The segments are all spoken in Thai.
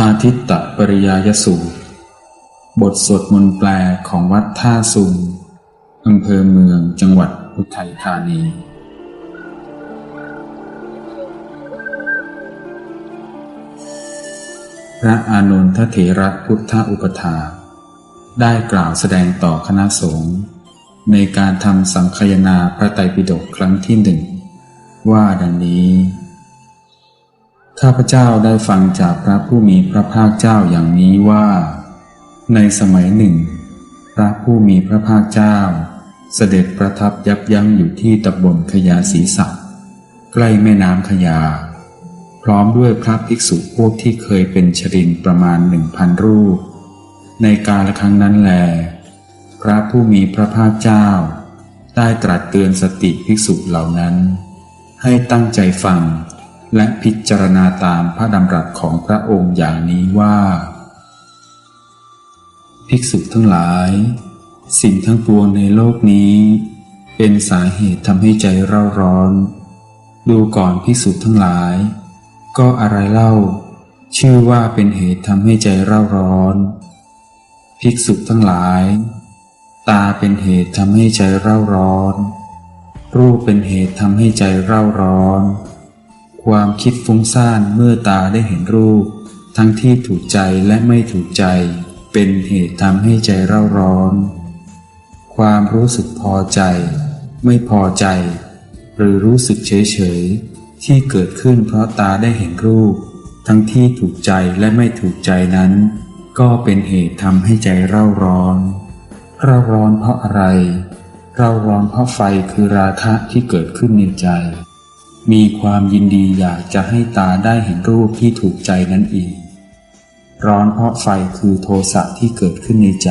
อาทิตตปริยายสูตร บทสวดมนต์แปลของวัดท่าซุงอำเภอเมืองจังหวัดอุทัยธานี พระอานนทเถระพุทธอุปถา ได้กล่าวแสดงต่อคณะสงฆ์ในการทำสังคายนาพระไตรปิฎกครั้งที่หนึ่ง ว่าดังนี้ ข้าพเจ้าได้ฟังจากพระผู้มีพระภาคเจ้าอย่างนี้ว่า ในสมัยหนึ่ง พระผู้มีพระภาคเจ้า เสด็จประทับยับยั้งอยู่ที่ตำบลขยาศีสักใกล้แม่น้ำขยา พร้อมด้วยพระภิกษุพวกที่เคยเป็นชรินประมาณหนึ่งพันรูป ในกาลครั้งนั้นแล พระผู้มีพระภาคเจ้า ได้ตรัสเตือนสติภิกษุเหล่านั้น ให้ตั้งใจฟัง และพิจารณาตามพระดำรัสของพระองค์อย่างนี้ว่า ภิกษุทั้งหลาย สิ่งทั้งปวงในโลกนี้ เป็นสาเหตุทำให้ใจเร่าร้อน ดูก่อนภิกษุทั้งหลาย ก็อะไรเล่า ชื่อว่าเป็นเหตุทำให้ใจเร่าร้อน ภิกษุทั้งหลาย ตาเป็นเหตุทำให้ใจเร่าร้อน รูปเป็นเหตุทำให้ใจเร่าร้อน ความคิดฟุ้งซ่านเมื่อตาได้เห็นรูป ทั้งที่ถูกใจและไม่ถูกใจ เป็นเหตุทำให้ใจเร่าร้อน ความรู้สึกพอใจ ไม่พอใจ หรือรู้สึกเฉยเฉยที่เกิดขึ้นเพราะตาได้เห็นรูป ทั้งที่ถูกใจและไม่ถูกใจนั้น ก็เป็นเหตุทำให้ใจเร่าร้อน เร่าร้อนเพราะอะไร เร่าร้อนเพราะไฟคือราคะที่เกิดขึ้นในใจ มีความยินดีอยากจะให้ตาได้เห็นรูปที่ถูกใจนั่นเอง ร้อนเพราะไฟคือโทสะที่เกิดขึ้นในใจ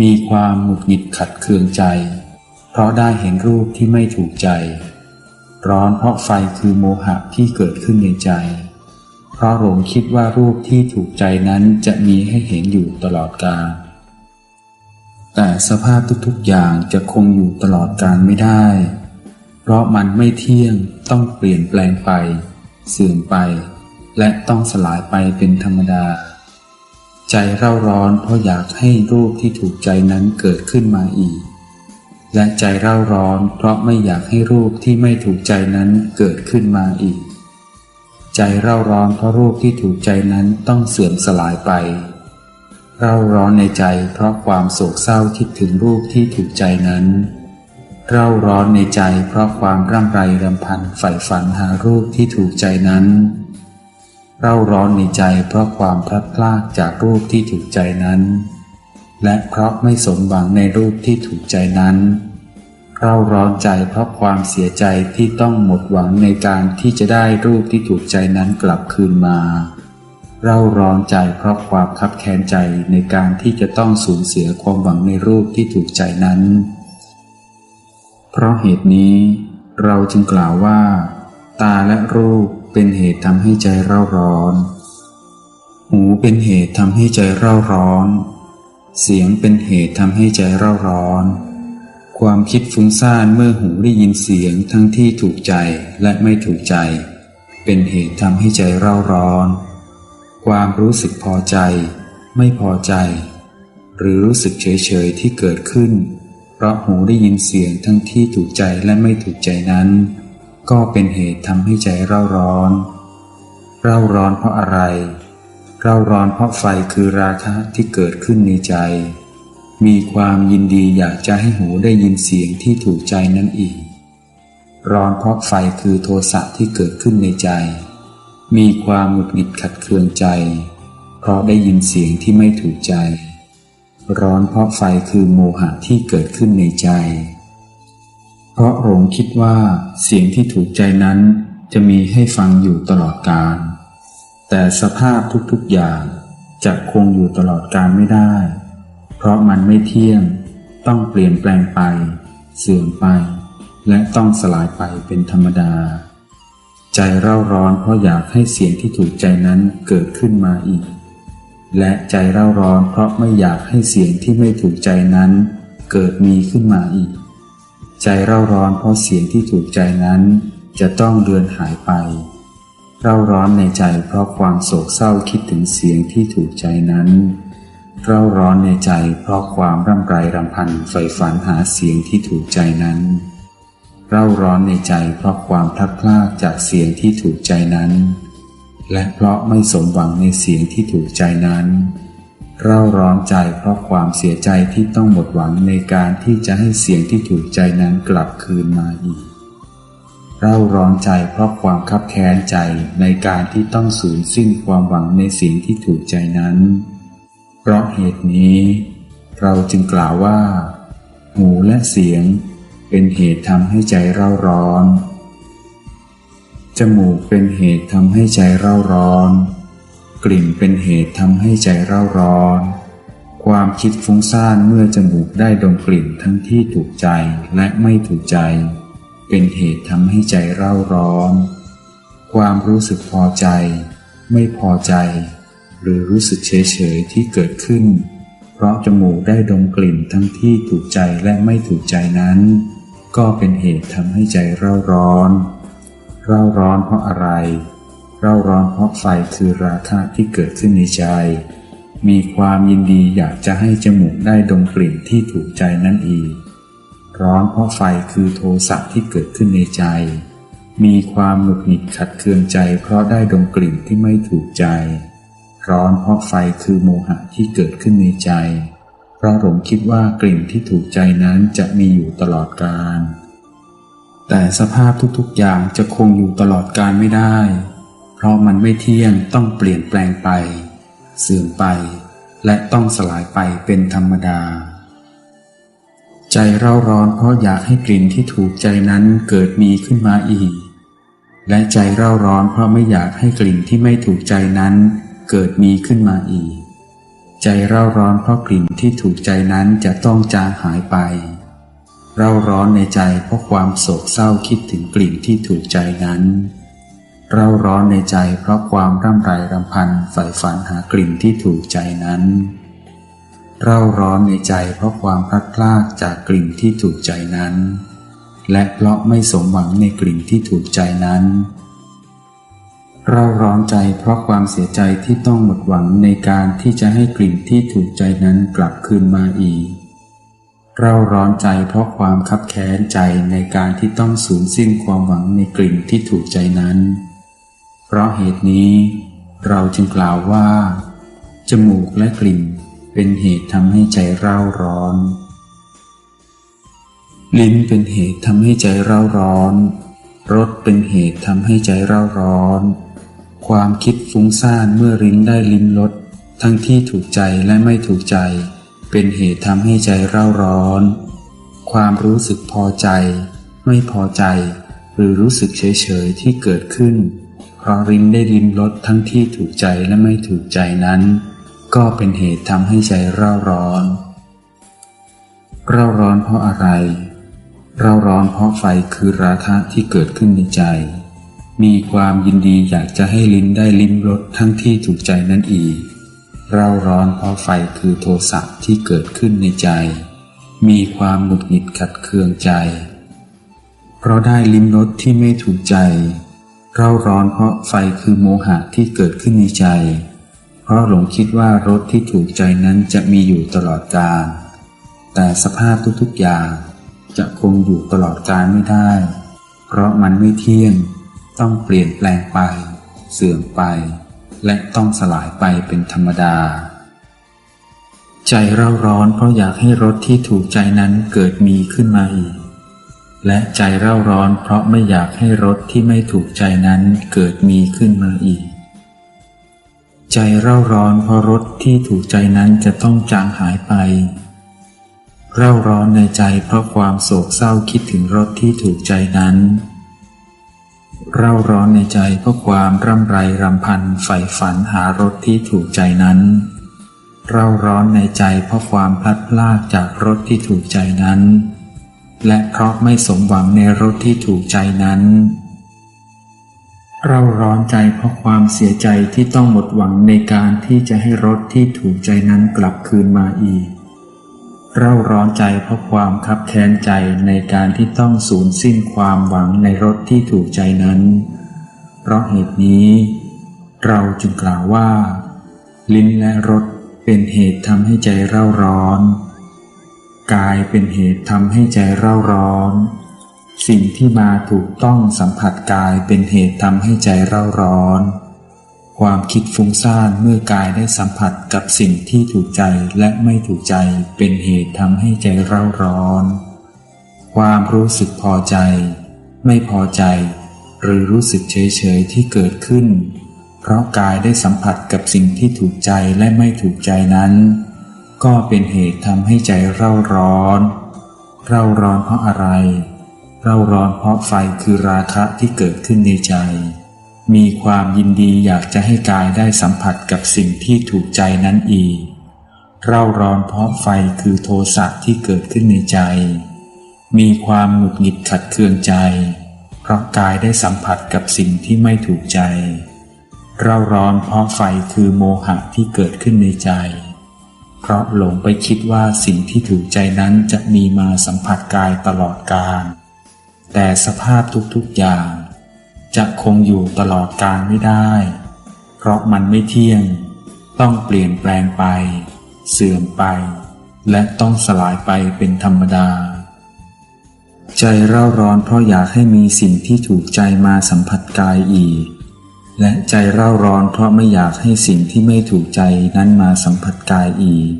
มีความหงุดหงิดขัดเคืองใจ เพราะได้เห็นรูปที่ไม่ถูกใจ ร้อนเพราะไฟคือโมหะที่เกิดขึ้นในใจ เพราะหลงคิดว่ารูปที่ถูกใจนั้นจะมีให้เห็นอยู่ตลอดกาลแต่สภาพทุกๆอย่างจะคงอยู่ตลอดกาลไม่ได้ ราะมันไม่เที่ยงต้องเปลี่ยนแปลงไป เสื่อมไป และต้องสลายไปเป็นธรรมดา ใจเร่าร้อนเพราะอยากให้รูปที่ถูกใจนั้นเกิดขึ้นมาอีก และใจเร่าร้อนเพราะไม่อยากให้รูปที่ไม่ถูกใจนั้นเกิดขึ้นมาอีก ใจเร่าร้อนเพราะรูปที่ถูกใจนั้นต้องเสื่อมสลายไปเร่าร้อนในใจเพราะความโศกเศร้าคิดถึงรูปที่ถูกใจนั้น เร่าร้อนในใจเพราะความร่ำไรรำพันใฝ่ฝันหารูปที่ถูกใจนั้น เร่าร้อนในใจเพราะความพลัดพรากจากรูปที่ถูกใจนั้น และเพราะไม่สมหวังในรูปที่ถูกใจนั้น เร่าร้อนใจเพราะความเสียใจที่ต้องหมดหวังในการที่จะได้รูปที่ถูกใจนั้นกลับคืนมาเร่าร้อนใจเพราะความคับแค้นใจในการที่จะต้องสูญเสียความหวังในรูปที่ถูกใจนั้น ราะเหตุนี้เราจึงกล่าวว่า ตาและรูปเป็นเหตุทำให้ใจเร่าร้อน หูเป็นเหตุทำให้ใจเร่าร้อน เสียงเป็นเหตุทำให้ใจเร่าร้อน ความคิดฟุ้งซ่านเมื่อหูได้ยินเสียงทั้งที่ถูกใจและไม่ถูกใจ เป็นเหตุทำให้ใจเร่าร้อน ความรู้สึกพอใจ ไม่พอใจ หรือรู้สึกเฉยๆที่เกิดขึ้น เพราะหูได้ยินเสียงทั้งที่ถูกใจและไม่ถูกใจนั้น ก็เป็นเหตุทำให้ใจเร่าร้อน เร่าร้อนเพราะอะไร เร่าร้อนเพราะไฟคือราคะที่เกิดขึ้นในใจ มีความยินดีอยากจะให้หูได้ยินเสียงที่ถูกใจนั่นอีก ร้อนเพราะไฟคือโทสะที่เกิดขึ้นในใจ มีความหงุดหงิดขัดเคืองใจ เพราะได้ยินเสียงที่ไม่ถูกใจ ร้อนเพราะไฟคือโมหะที่เกิดขึ้นในใจ เพราะหลงคิดว่าเสียงที่ถูกใจนั้นจะมีให้ฟังอยู่ตลอดกาล แต่สภาพทุกๆอย่างจะคงอยู่ตลอดกาลไม่ได้ เพราะมันไม่เที่ยง ต้องเปลี่ยนแปลงไป เสื่อมไป และต้องสลายไปเป็นธรรมดา ใจเร่าร้อนเพราะอยากให้เสียงที่ถูกใจนั้นเกิดขึ้นมาอีก และใจเร่าร้อนเพราะไม่อยากให้เสียงที่ไม่ถูกใจนั้น เกิดมีขึ้นมาอีก ใจเร่าร้อนเพราะเสียงที่ถูกใจนั้น จะต้องเลือนหายไป เร่าร้อนในใจเพราะความโศกเศร้าคิดถึงเสียงที่ถูกใจนั้น เร่าร้อนในใจเพราะความร่ำไรรำพันใฝ่ฝันหาเสียงที่ถูกใจนั้น เร่าร้อนในใจเพราะความพลัดพรากจากเสียงที่ถูกใจนั้น และเพราะไม่สมหวังในเสียงที่ถูกใจนั้น เร่าร้อนใจเพราะความเสียใจที่ต้องหมดหวังในการที่จะให้เสียงที่ถูกใจนั้นกลับคืนมาอีก เร่าร้อนใจเพราะความคับแค้นใจในการที่ต้องสูญสิ้นความหวังในเสิ่งที่ถูกใจนั้น เพราะเหตุนี้ เราจึงกล่าวว่า หูและเสียงเป็นเหตุทำให้ใจเร่าร้อน จมูกเป็นเหตุทำให้ใจเร่าร้อน กลิ่นเป็นเหตุทำให้ใจเร่าร้อน ความคิดฟุ้งซ่านเมื่อจมูกได้ดมกลิ่นทั้งที่ถูกใจและไม่ถูกใจ เป็นเหตุทำให้ใจเร่าร้อน ความรู้สึกพอใจ ไม่พอใจ หรือรู้สึกเฉยเฉยๆที่เกิดขึ้น เพราะจมูกได้ดมกลิ่นทั้งที่ถูกใจและไม่ถูกใจนั้น ก็เป็นเหตุทำให้ใจเร่าร้อน เร่าร้อนเพราะอะไร เร่าร้อนเพราะไฟคือราคะที่เกิดขึ้นในใจ มีความยินดีอยากจะให้จมูกได้ดมกลิ่นที่ถูกใจนั่นอีก ร้อนเพราะไฟคือโทสะที่เกิดขึ้นในใจ มีความหงุดหงิดขัดเคืองใจ เพราะได้ดมกลิ่นที่ไม่ถูกใจ ร้อนเพราะไฟคือโมหะที่เกิดขึ้นในใจ เพราะหลงคิดว่ากลิ่นที่ถูกใจนั้นจะมีอยู่ตลอดกาล แต่สภาพทุกๆอย่างจะคงอยู่ตลอดกาลไม่ได้ เพราะมันไม่เที่ยงต้องเปลี่ยนแปลงไป เสื่อมไป และต้องสลายไปเป็นธรรมดา ใจเร่าร้อนเพราะอยากให้กลิ่นที่ถูกใจนั้นเกิดมีขึ้นมาอีก และใจเร่าร้อนเพราะไม่อยากให้กลิ่นที่ไม่ถูกใจนั้น เกิดมีขึ้นมาอีก ใจเร่าร้อนเพราะกลิ่นที่ถูกใจนั้นจะต้องจางหายไป เร่าร้อนในใจเพราะความโศกเศร้าคิดถึงกลิ่นที่ถูกใจนั้น เร่าร้อนในใจเพราะความร่ำไรรำพันใฝ่ฝันหากลิ่นที่ถูกใจนั้น เร่าร้อนในใจเพราะความพลัดพรากจากกลิ่นที่ถูกใจนั้น และเพราะไม่สมหวังในกลิ่นที่ถูกใจนั้น เร่าร้อนใจเพราะความเสียใจที่ต้องหมดหวังในการที่จะให้กลิ่นที่ถูกใจนั้นกลับคืนมาอีก เร่าร้อนใจเพราะความคับแค้นใจในการที่ต้องสูญสิ้นความหวังในกลิ่นที่ถูกใจนั้น เพราะเหตุนี้ เราจึงกล่าวว่า จมูกและกลิ่นเป็นเหตุทำให้ใจเร่าร้อน ลิ้นเป็นเหตุทำให้ใจเร่าร้อน รสเป็นเหตุทำให้ใจเร่าร้อน ความคิดฟุ้งซ่านเมื่อลิ้นได้ลิ้มรสทั้งที่ถูกใจและไม่ถูกใจ เป็นเหตุทำให้ใจเร่าร้อน ความรู้สึกพอใจ ไม่พอใจ หรือรู้สึกเฉยๆที่เกิดขึ้น เพราะลิ้นได้ลิ้มรสทั้งที่ถูกใจและไม่ถูกใจนั้น ก็เป็นเหตุทำให้ใจเร่าร้อน เร่าร้อนเพราะอะไร เร่าร้อนเพราะไฟคือราคะที่เกิดขึ้นในใจ มีความยินดีอยากจะให้ลิ้นได้ลิ้มรสทั้งที่ถูกใจนั่นอีก เร่าร้อนเพราะไฟคือโทสะที่เกิดขึ้นในใจ มีความหงุดหงิดขัดเคืองใจ เพราะได้ลิ้มรสที่ไม่ถูกใจ เร่าร้อนเพราะไฟคือโมหะที่เกิดขึ้นในใจ เพราะหลงคิดว่ารสที่ถูกใจนั้นจะมีอยู่ตลอดกาล แต่สภาพทุกๆอย่างจะคงอยู่ตลอดกาลไม่ได้ เพราะมันไม่เที่ยง ต้องเปลี่ยนแปลงไป เสื่อมไป และต้องสลายไปเป็นธรรมดา ใจเร่าร้อนเพราะอยากให้รสที่ถูกใจนั้นเกิดมีขึ้นมาอีก และใจเร่าร้อนเพราะไม่อยากให้รสที่ไม่ถูกใจนั้นเกิดมีขึ้นมาอีก ใจเร่าร้อนเพราะรสที่ถูกใจนั้นจะต้องจางหายไป เร่าร้อนในใจเพราะความโศกเศร้าคิดถึงรสที่ถูกใจนั้น เร่าร้อนในใจเพราะความร่ำไรรำพันใฝ่ฝันหารสที่ถูกใจนั้น เร่าร้อนในใจเพราะความพลัดพรากจากรสที่ถูกใจนั้น และเพราะไม่สมหวังในรสที่ถูกใจนั้น เร่าร้อนใจเพราะความเสียใจที่ต้องหมดหวังในการที่จะให้รสที่ถูกใจนั้นกลับคืนมาอีก เร่าร้อนใจเพราะความคับแค้นใจในการที่ต้องสูญสิ้นความหวังในรสที่ถูกใจนั้น เพราะเหตุนี้ เราจึงกล่าวว่า ลิ้นและรสเป็นเหตุทำให้ใจเร่าร้อน กายเป็นเหตุทำให้ใจเร่าร้อน สิ่งที่มาถูกต้องสัมผัสกายเป็นเหตุทำให้ใจเร่าร้อน ความคิดฟุ้งซ่านเมื่อกายได้สัมผัสกับสิ่งที่ถูกใจและไม่ถูกใจเป็นเหตุทำให้ใจเร่าร้อน ความรู้สึกพอใจ ไม่พอใจ หรือรู้สึกเฉยเฉยๆที่เกิดขึ้น เพราะกายได้สัมผัสกับสิ่งที่ถูกใจและไม่ถูกใจนั้น ก็เป็นเหตุทำให้ใจเร่าร้อน เร่าร้อนเพราะอะไร เร่าร้อนเพราะไฟคือราคะที่เกิดขึ้นในใจ มีความยินดีอยากจะให้กายได้สัมผัสกับสิ่งที่ถูกใจนั้นอีก เร่าร้อนเพราะไฟคือโทสะที่เกิดขึ้นในใจ มีความหงุดหงิดขัดเคืองใจ เพราะกายได้สัมผัสกับสิ่งที่ไม่ถูกใจ เร่าร้อนเพราะไฟคือโมหะที่เกิดขึ้นในใจ เพราะหลงไปคิดว่าสิ่งที่ถูกใจนั้นจะมีมาสัมผัสกายตลอดกาลแต่สภาพทุกๆอย่าง จะคงอยู่ตลอดกาลไม่ได้ เพราะมันไม่เที่ยง ต้องเปลี่ยนแปลงไป เสื่อมไป และต้องสลายไปเป็นธรรมดา ใจเร่าร้อนเพราะอยากให้มีสิ่งที่ถูกใจมาสัมผัสกายอีก และใจเร่าร้อนเพราะไม่อยากให้สิ่งที่ไม่ถูกใจนั้นมาสัมผัสกายอีก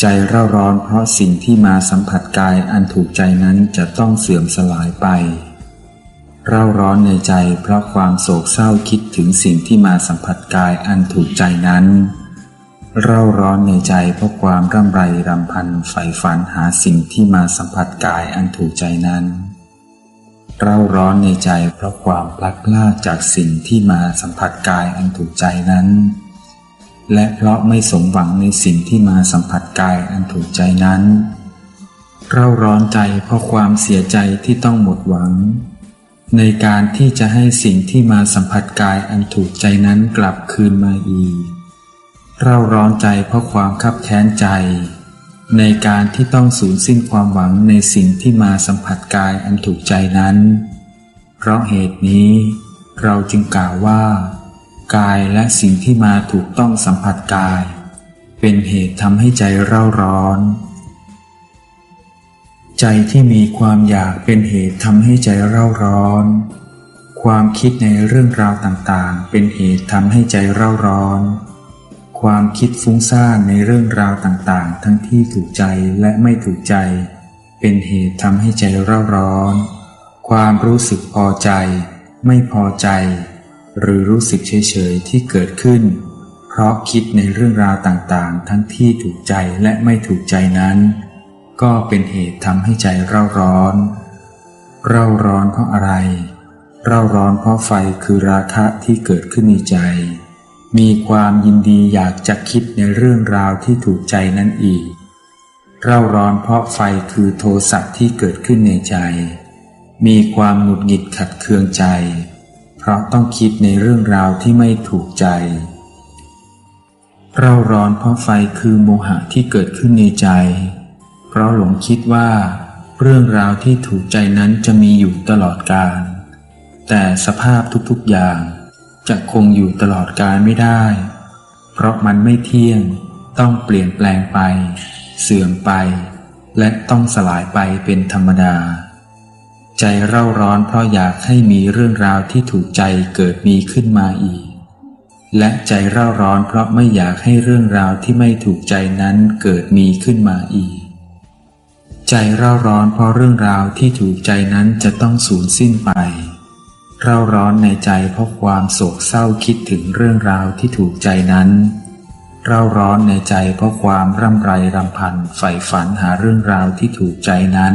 ใจเร่าร้อนเพราะสิ่งที่มาสัมผัสกายอันถูกใจนั้นจะต้องเสื่อมสลายไป เร่าร้อนในใจเพราะความโศกเศร้าคิดถึงสิ่งที่มาสัมผัสกายอันถูกใจนั้น เร่าร้อนในใจเพราะความร่ำไรรำพันใฝ่ฝันหาสิ่งที่มาสัมผัสกายอันถูกใจนั้น เร่าร้อนในใจเพราะความพลัดพรากจากสิ่งที่มาสัมผัสกายอันถูกใจนั้น และเพราะไม่สมหวังในสิ่งที่มาสัมผัสกายอันถูกใจนั้น เร่าร้อนใจเพราะความเสียใจที่ต้องหมดหวัง ในการที่จะให้สิ่งที่มาสัมผัสกายอันถูกใจนั้นกลับคืนมาอีก เร่าร้อนใจเพราะความคับแค้นใจ ในการที่ต้องสูญสิ้นความหวังในสิ่งที่มาสัมผัสกายอันถูกใจนั้น เพราะเหตุนี้ เราจึงกล่าวว่า กายและสิ่งที่มาถูกต้องสัมผัสกาย เป็นเหตุทำให้ใจเร่าร้อน ใจที่มีความอยากเป็นเหตุทำให้ใจเร่าร้อน ความคิดในเรื่องราวต่างๆ เป็นเหตุทำให้ใจเร่าร้อน ความคิดฟุ้งซ่านในเรื่องราวต่างๆ ทั้งที่ถูกใจและไม่ถูกใจ เป็นเหตุทำให้ใจเร่าร้อน ความรู้สึกพอใจ ไม่พอใจ หรือรู้สึกเฉยๆที่เกิดขึ้น เพราะคิดในเรื่องราวต่างๆ ทั้งที่ถูกใจและไม่ถูกใจนั้น ก็เป็นเหตุทำให้ใจเร่าร้อน เร่าร้อนเพราะอะไร เร่าร้อนเพราะไฟคือราคะที่เกิดขึ้นในใจ มีความยินดีอยากจะคิดในเรื่องราวที่ถูกใจนั้นอีก เร่าร้อนเพราะไฟคือโทสะที่เกิดขึ้นในใจ มีความหงุดหงิดขัดเคืองใจ เพราะต้องคิดในเรื่องราวที่ไม่ถูกใจ เร่าร้อนเพราะไฟคือโมหะที่เกิดขึ้นในใจ เพราะหลงคิดว่า เรื่องราวที่ถูกใจนั้นจะมีอยู่ตลอดกาลแต่สภาพทุกๆอย่างจะคงอยู่ตลอดกาลไม่ได้ เพราะมันไม่เที่ยงต้องเปลี่ยนแปลงไป เสื่อมไป และต้องสลายไปเป็นธรรมดา ใจเร่าร้อนเพราะอยากให้มีเรื่องราวที่ถูกใจเกิดมีขึ้นมาอีก และใจเร่าร้อนเพราะไม่อยากให้เรื่องราวที่ไม่ถูกใจนั้นเกิดมีขึ้นมาอีก ใจเร่าร้อนเพราะเรื่องราวที่ถูกใจนั้นจะต้องสูญสิ้นไป เร่าร้อนในใจเพราะความโศกเศร้าคิดถึงเรื่องราวที่ถูกใจนั้น เร่าร้อนในใจเพราะความร่ำไรรำพันใฝ่ฝันหาเรื่องราวที่ถูกใจนั้น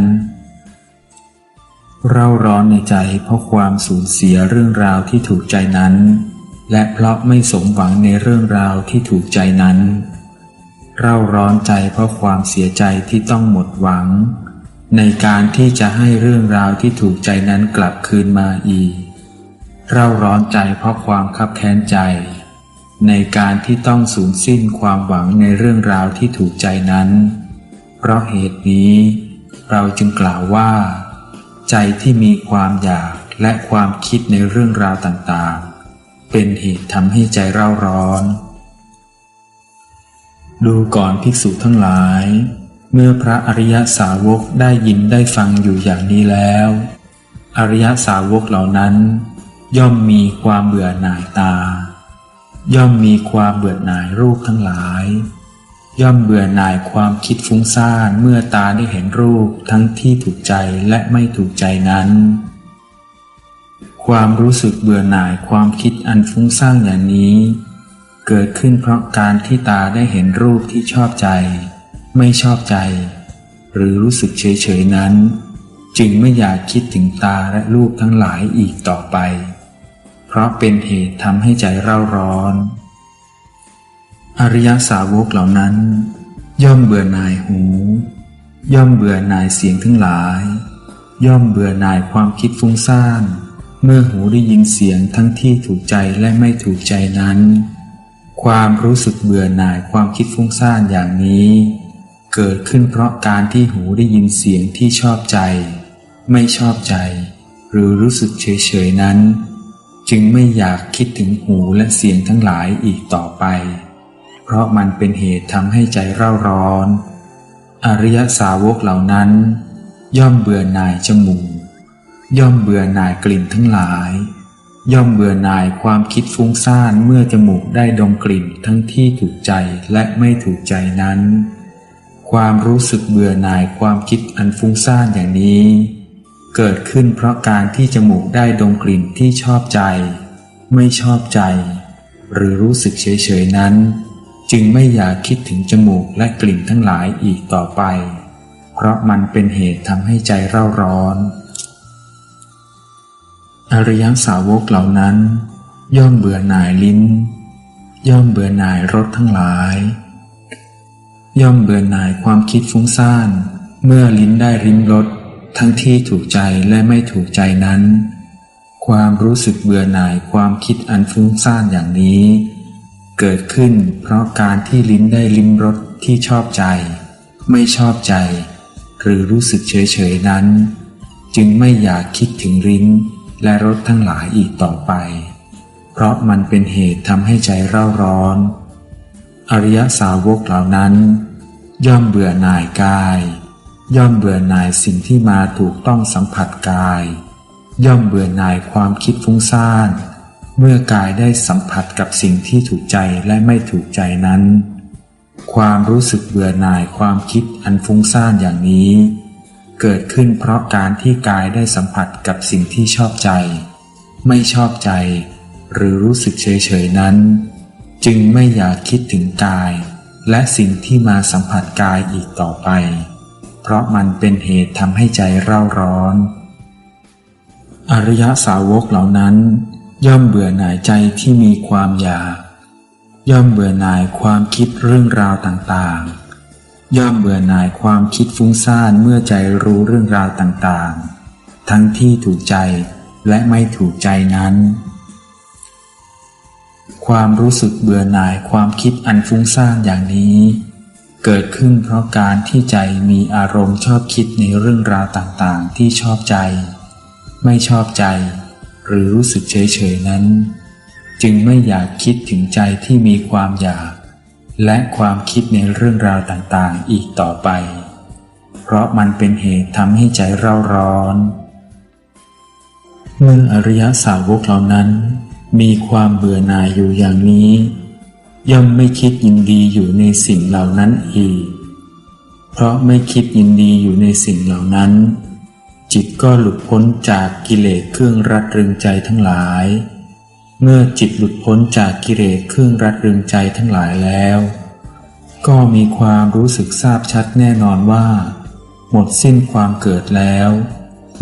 เร่าร้อนในใจเพราะความสูญเสียเรื่องราวที่ถูกใจนั้น และเพราะไม่สมหวังในเรื่องราวที่ถูกใจนั้น เร่าร้อนใจเพราะความเสียใจที่ต้องหมดหวัง ในการที่จะให้เรื่องราวที่ถูกใจนั้นกลับคืนมาอีก เร่าร้อนใจเพราะความคับแค้นใจ ในการที่ต้องสูญสิ้นความหวังในเรื่องราวที่ถูกใจนั้น เพราะเหตุนี้ เราจึงกล่าวว่า ใจที่มีความอยากและความคิดในเรื่องราวต่างๆ เป็นเหตุทำให้ใจเร่าร้อน ดูก่อนภิกษุทั้งหลาย เมื่อพระอริยสาวกได้ยินได้ฟังอยู่อย่างนี้แล้ว อริยสาวกเหล่านั้น ย่อมมีความเบื่อหน่ายตา ย่อมมีความเบื่อหน่ายรูปทั้งหลาย ย่อมเบื่อหน่ายความคิดฟุ้งซ่านเมื่อตาได้เห็นรูปทั้งที่ถูกใจและไม่ถูกใจนั้น ความรู้สึกเบื่อหน่ายความคิดอันฟุ้งซ่านอย่างนี้ เกิดขึ้นเพราะการที่ตาได้เห็นรูปที่ชอบใจ ไม่ชอบใจ หรือรู้สึกเฉยๆนั้น จึงไม่อยากคิดถึงตาและรูปทั้งหลายอีกต่อไป เพราะเป็นเหตุทำให้ใจเร่าร้อน อริยสาวกเหล่านั้น ย่อมเบื่อหน่ายหู ย่อมเบื่อหน่ายเสียงทั้งหลาย ย่อมเบื่อหน่ายความคิดฟุ้งซ่านเมื่อหูได้ยินเสียงทั้งที่ถูกใจและไม่ถูกใจนั้น ความรู้สึกเบื่อหน่ายความคิดฟุ้งซ่านอย่างนี้ เกิดขึ้นเพราะการที่หูได้ยินเสียงที่ชอบใจ ไม่ชอบใจ หรือรู้สึกเฉยๆนั้น จึงไม่อยากคิดถึงหูและเสียงทั้งหลายอีกต่อไป เพราะมันเป็นเหตุทำให้ใจเร่าร้อน อริยสาวกเหล่านั้น ย่อมเบื่อหน่ายจมูกย่อมเบื่อหน่ายกลิ่นทั้งหลาย ย่อมเบื่อหน่ายความคิดฟุ้งซ่านเมื่อจมูกได้ดมกลิ่นทั้งที่ถูกใจและไม่ถูกใจนั้น ความรู้สึกเบื่อหน่ายความคิดอันฟุ้งซ่านอย่างนี้ เกิดขึ้นเพราะการที่จมูกได้ดมกลิ่นที่ชอบใจ ไม่ชอบใจ หรือรู้สึกเฉยๆนั้น จึงไม่อยากคิดถึงจมูกและกลิ่นทั้งหลายอีกต่อไป เพราะมันเป็นเหตุทำให้ใจเร่าร้อน อริยสาวกเหล่านั้น ย่อมเบื่อหน่ายลิ้น ย่อมเบื่อหน่ายรสทั้งหลาย ย่อมเบื่อหน่ายความคิดฟุ้งซ่านเมื่อลิ้นได้ริมรสทั้งที่ถูกใจและไม่ถูกใจนั้น ความรู้สึกเบื่อหน่ายความคิดอันฟุ้งซ่านอย่างนี้ เกิดขึ้นเพราะการที่ลิ้นได้ลิ้มรสที่ชอบใจ ไม่ชอบใจ หรือรู้สึกเฉยๆนั้น จึงไม่อยากคิดถึงลิ้น และรสทั้งหลายอีกต่อไป เพราะมันเป็นเหตุทำให้ใจเร่าร้อน อริยสาวกเหล่านั้น ย่อมเบื่อหน่ายกาย ย่อมเบื่อหน่ายสิ่งที่มาถูกต้องสัมผัสกาย ย่อมเบื่อหน่ายความคิดฟุ้งซ่าน เมื่อกายได้สัมผัสกับสิ่งที่ถูกใจและไม่ถูกใจนั้น ความรู้สึกเบื่อหน่ายความคิดอันฟุ้งซ่านอย่างนี้ เกิดขึ้นเพราะการที่กายได้สัมผัสกับสิ่งที่ชอบใจ ไม่ชอบใจ หรือรู้สึกเฉยๆนั้น จึงไม่อยากคิดถึงกาย และสิ่งที่มาสัมผัสกายอีกต่อไป เพราะมันเป็นเหตุทำให้ใจเร่าร้อน อริยสาวกเหล่านั้น ย่อมเบื่อหน่ายใจที่มีความอยาก ย่อมเบื่อหน่ายความคิดเรื่องราวต่างๆ ย่อมเบื่อหน่ายความคิดฟุ้งซ่านเมื่อใจรู้เรื่องราวต่างๆ ทั้งที่ถูกใจและไม่ถูกใจนั้น ความรู้สึกเบื่อหน่ายความคิดอันฟุ้งซ่านอย่างนี้ เกิดขึ้นเพราะการที่ใจมีอารมณ์ชอบคิดในเรื่องราวต่างๆ ที่ชอบใจ ไม่ชอบใจ หรือรู้สึกเฉยๆนั้น จึงไม่อยากคิดถึงใจที่มีความอยาก และความคิดในเรื่องราวต่างๆ อีกต่อไป เพราะมันเป็นเหตุทำให้ใจเร่าร้อน เมื่ออริยสาวกเหล่านั้น มีความเบื่อหน่ายอยู่อย่างนี้ ย่อมไม่คิดยินดีอยู่ในสิ่งเหล่านั้นอีก เพราะไม่คิดยินดีอยู่ในสิ่งเหล่านั้น จิตก็หลุดพ้นจากกิเลสเครื่องรัดรึงใจทั้งหลาย เมื่อจิตหลุดพ้นจากกิเลสเครื่องรัดรึงใจทั้งหลายแล้ว ก็มีความรู้สึกทราบชัดแน่นอนว่า หมดสิ้นความเกิดแล้ว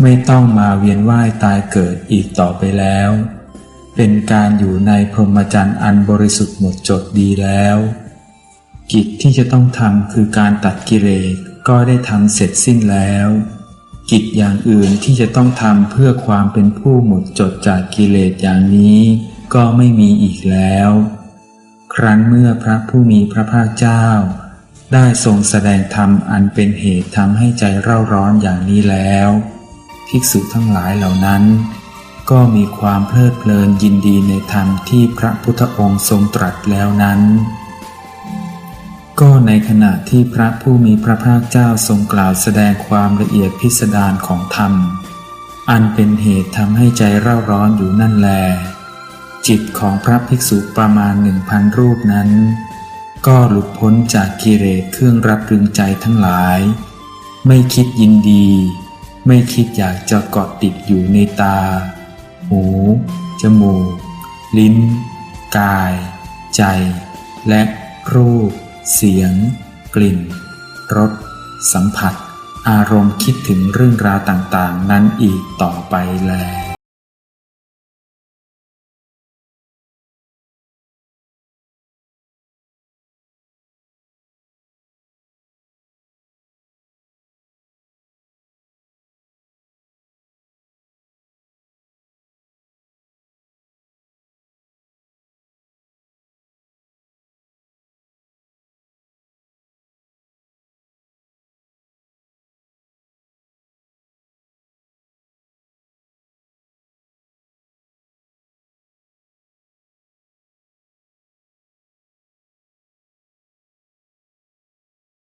ไม่ต้องมาเวียนว่ายตายเกิดอีกต่อไปแล้ว เป็นการอยู่ในพรหมจรรย์อันบริสุทธิ์หมดจดดีแล้ว กิจที่จะต้องทำคือการตัดกิเลสก็ได้ทำเสร็จสิ้นแล้ว กิจอย่างอื่นที่จะต้องทำเพื่อความเป็นผู้หมดจดจากกิเลสอย่างนี้ก็ไม่มีอีกแล้ว ครั้นเมื่อพระผู้มีพระภาคเจ้า ได้ทรงแสดงธรรมอันเป็นเหตุทำให้ใจเร่าร้อนอย่างนี้แล้ว ภิกษุทั้งหลายเหล่านั้น ก็มีความเพลิดเพลินยินดีในธรรมที่พระพุทธองค์ทรงตรัสแล้วนั้น ก็ในขณะที่พระผู้มีพระภาคเจ้าทรงกล่าวแสดงความละเอียดพิสดารของธรรม อันเป็นเหตุทำให้ใจเร่าร้อนอยู่นั่นแล จิตของพระภิกษุประมาณหนึ่งพันรูปนั้น ก็หลุดพ้นจากกิเลสเครื่องรับรึงใจทั้งหลาย ไม่คิดยินดี ไม่คิดอยากจะเกาะติดอยู่ในตา หู จมูก ลิ้น กาย ใจ และรูป เสียง กลิ่น รส สัมผัส อารมณ์คิดถึงเรื่องราวต่างๆ นั้นอีกต่อไปแล